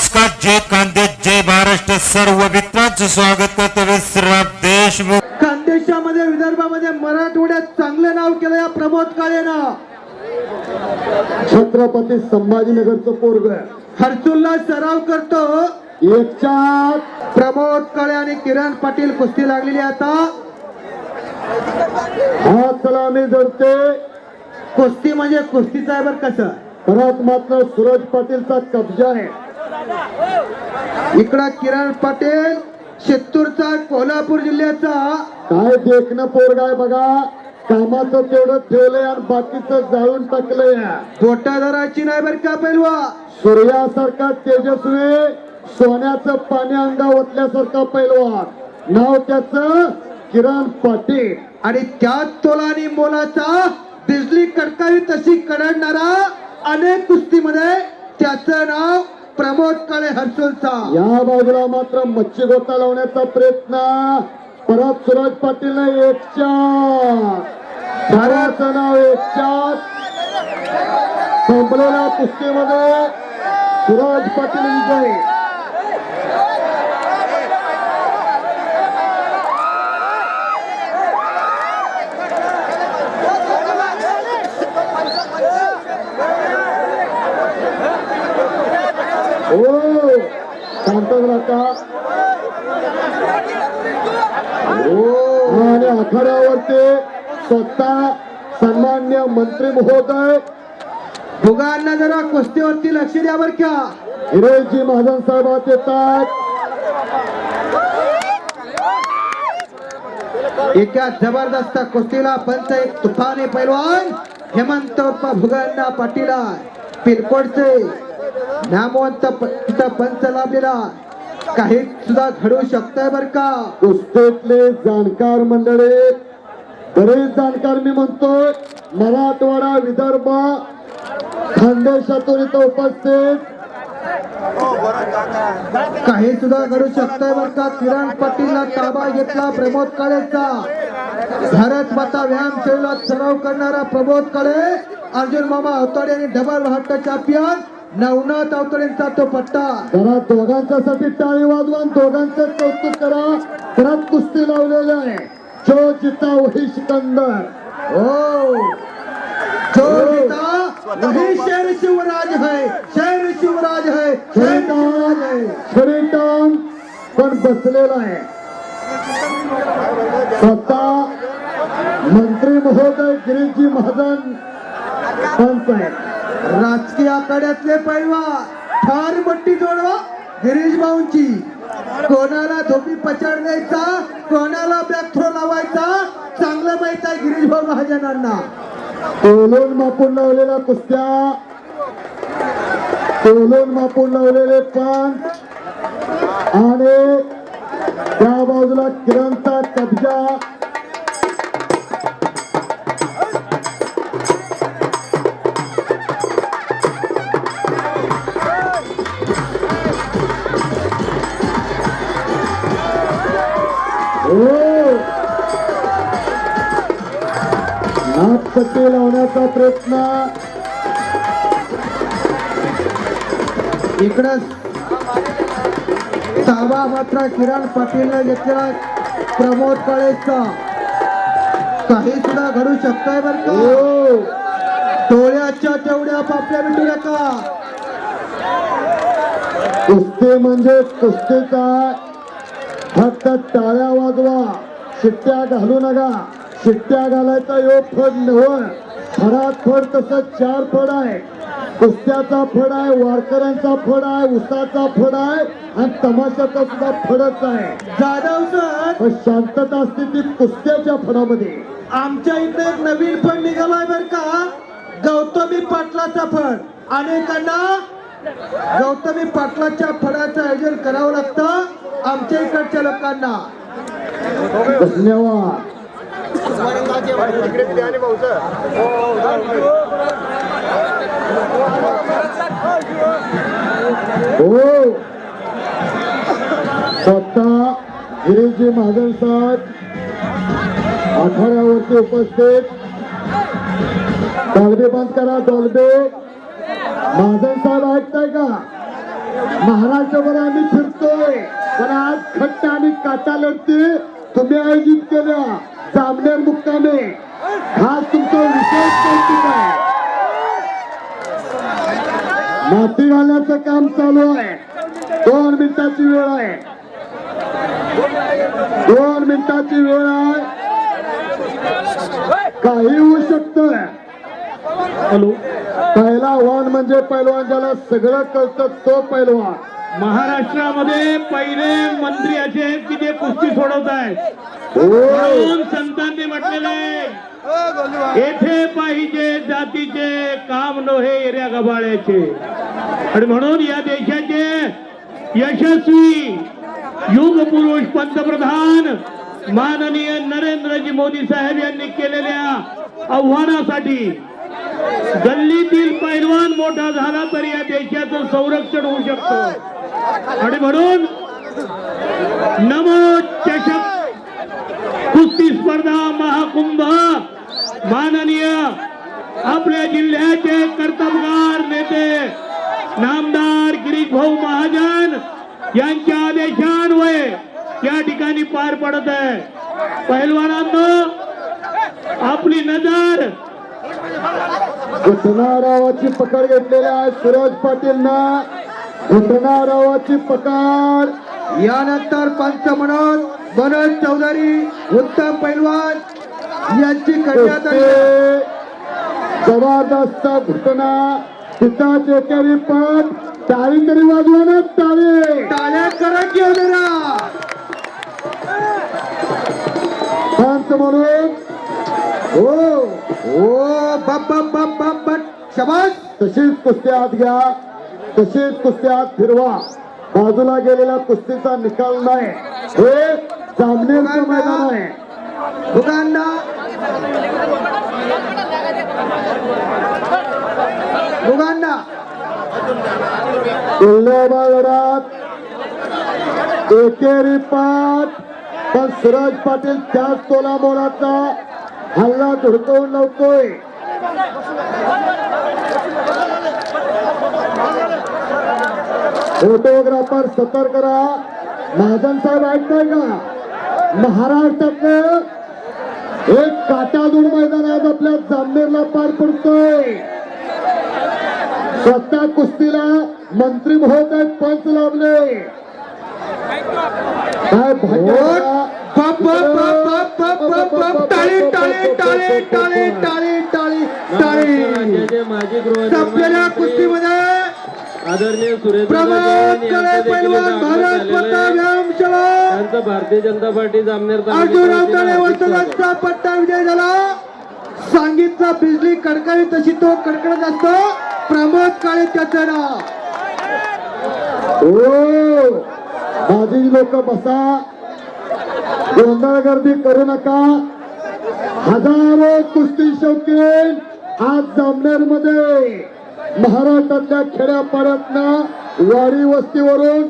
नमस्कार जय कांदे जय महाराष्ट्र. सर्व मित्रांचं स्वागत करतो विश्राम देशमुख. खानदेशामध्ये विदर्भामध्ये मराठवाड्यात चांगलं नाव केलं या प्रमोद काळेनं. छत्रपती संभाजीनगरचं पोरग हर्सुलला सराव करतो. एकच्या प्रमोद काळे आणि किरण पाटील कुस्ती लागलेली आता. हा सलामी जडते. कुस्ती म्हणजे कुस्तीचा आहे बरं कसं. परत मात्र सूरज पाटीलचा कब्जा आहे. इकडं किरण पाटील शित्तूरचा कोल्हापूर जिल्ह्याचा. काय देखणं पोरग आहे बघा. कामाचं तेवढं ठेवलंय आणि बाकीचं जाळून टाकलंय. पोटादाराची नाही बरं का पैलवा? सूर्यासारखा तेजस्वी सोन्याचं पाणी अंगा ओतल्यासारखा पैलवान नाव त्याचं किरण पाटील. आणि त्याच तोलानी मोलाचा बिजली कडकावी तशी कडणारा अनेक कुस्तीमध्ये त्याचं नाव प्रमोद काळे हर्सुलचा या बाजूला मात्र मच्छी गोता लावण्याचा प्रयत्न. परत सुरज पाटील एकच्या चार नाव एकच्या संपलेल्या कुस्तीमध्ये सूरज पाटील विजय. आणि आखाड्यावरती स्वतः सन्मान्य मंत्री महोदय. भुगांना जरा कुस्तीवरती लक्ष द्या बर का. हिरेजी महाजन साहेब आत येतात. एका जबरदस्त कुस्तीला पंच एक तुफाने पैलवान हेमंत भुगांना पाटीला पिलकोडचे नामवंत पंच लाभलेला काही सुद्धा घडू शकतंय बर का? कुस्तीतले जाणकार मंडळी बरेच जाणकार मी म्हणतोय मराठवाडा विदर्भ खानदेशातून इथं उपस्थित. काही सुद्धा घडू शकतंय बर का? किरण पाटीलला ताबा घेतला प्रमोद काळेचा. भारत माता व्यायाम शैलीला सराव करणारा प्रमोद काळे अर्जुन मामा अवताडे आणि डबल हाट चॅम्पियन नवनाथ अवताडेंचा तो पट्टा. जरा दोघांच्यासाठी टाळी वाजवा दोघांचं कौतुक करा. परत कुस्ती लावलेली आहे. जो जिता वही सिकंदर. ओ जो जीता वही शेर शिवराज है शेर शिवराज है शेर शिवराज है. शरीटांग पण बसलेला आहे. स्वतः मंत्री महोदय गिरीजी महाजन पंच आहेत राजकीय आखाड्यातले पैवा ठार मोठी जोडवा गिरीश भाऊंची. कोणाला धोपी पछाड द्यायचा कोणाला बॅक थ्रो लावायचा चांगलं माहीत आहे गिरीश भाऊ महाजनांना. तोलून मापून लावलेल्या कुस्त्या. तोलून मापून लावलेले पान आणि त्या बाजूला किरणचा कब्जा. नागपट्टी लावण्याचा प्रयत्न. इकडं ताबा मात्र किरण पाटीलने घेतलेला प्रमोद काळेचा. काही सुद्धा घडू शकतंय बर का? हो. डोळ्याच्या तेवढ्या पापल्या भेटू नका. कुस्ती म्हणजे कुस्तीचा फक्त टाळ्या वाजवा शिट्ट्या घालू नका. शिट्ट्या घालायचा योग फड नव्ह. फडात फड तसं चार फड आहे. कुस्त्याचा फड आहे वारकऱ्यांचा फड आहे उसाचा फड आहे आणि तमाशाचा सुद्धा फडच आहे. जाधव सर! शांतता असते ती कुस्त्याच्या फडामध्ये. आमच्या इथे एक नवीन फळ निघालाय बर का? गौतमी पाटलाचा फळ अनेकांना गौतमी पाटलाच्या फळाचं आयोजन करावं लागतं आमच्या इकडच्या लोकांना. धन्यवाद. स्वतः गिरीजी महाजन साहेब आखाड्यावरती उपस्थित. डॉल्बे बंद करा डॉल्बे महाजन साहेब ऐकताय का? महाराष्ट्रभर आम्ही फिरतोय. पण आज खट्ट आणि काटा लढते तुम्ही आयोजित केल्या. जामनेर मुक्कामे. खास तुमचं विशेष कौतुक आहे. माती घालण्याचं काम चालू आहे. दोन मिनिटाची वेळ आहे. दोन मिनिटाची वेळ आहे. काही होऊ शकतं. हॅलो. पहिला आव्हान म्हणजे पैलवान ज्याला सगळं कळतं तो पैलवान. महाराष्ट्रामध्ये पहिले मंत्री असे आहेत की जे कुस्ती सोडवत आहेत. हो. म्हणून संतांनी म्हटलेलं आहे. येथे पाहिजे जातीचे काम नव्हे एऱ्या गबाळ्याचे. आणि म्हणून या देशाचे यशस्वी युग पुरुष पंतप्रधान माननीय नरेंद्रजी मोदी साहेब यांनी केलेल्या आव्हानासाठी गल्लीतील पैलवान मोठा झाला तर या देशाचं संरक्षण होऊ शकतं. आणि म्हणून चषक कुस्ती स्पर्धा महाकुंभ माननीय आपल्या जिल्ह्याचे कर्तबगार नेते नामदार गिरीश भाऊ महाजन यांच्या आदेशान्वये या ठिकाणी पार पडत आहे. पहिलवानांनो आपली नजर घटनारावाची पकड घेतलेल्या आहे पाटील ना घटनारावाची पकड. यानंतर पंच म्हणून मनोज चौधरी उत्तम पैलवान यांची करण्यात जबरदस्त घटना. तिथंच एकेरी पण टाळी तरी वाजवा ना टाळी टाळ्या करा होणारा पंच म्हणून. हो हो बप बप बप बप. शबास. तशीच कुस्ती आत घ्या. तशीच कुस्ती आत फिरवा. बाजूला गेलेल्या कुस्तीचा निकाल नाही. हे जामनेरचं मैदान आहे. किल्लेबाजारात एकेरी पाठ. पण सूरज पाटील त्याच तोला मोलाचा हल्ला धुडकवून लावतोय. फोटोग्राफर सतर्क करा महाजन साहेब ऐकताय का महाराष्ट्रातलं एक काटादूर मैदान आज आपल्या जामनेरला पार पडतोय स्वतः कुस्तीला मंत्री महोदय पंच लाभले काय टाळी टाळी टाळी टाळी संपलेल्या कुस्तीमध्ये आदरणीय सुरेश भारतीय जनता पार्टी जामनेर वंशजांचा पट्टा विजय झाला. सांगितलं बिजली कडकडी तशी तो कडकडत असतो. प्रमोद काळे त्याचं नाव. हो. माझी लोक बसा. गोंधळ गर्दी करू नका. हजारो कुस्ती शौकीन आज जामनेरमध्ये महाराष्ट्रातल्या खेड्यापाड्यातनं वाडी वस्तीवरून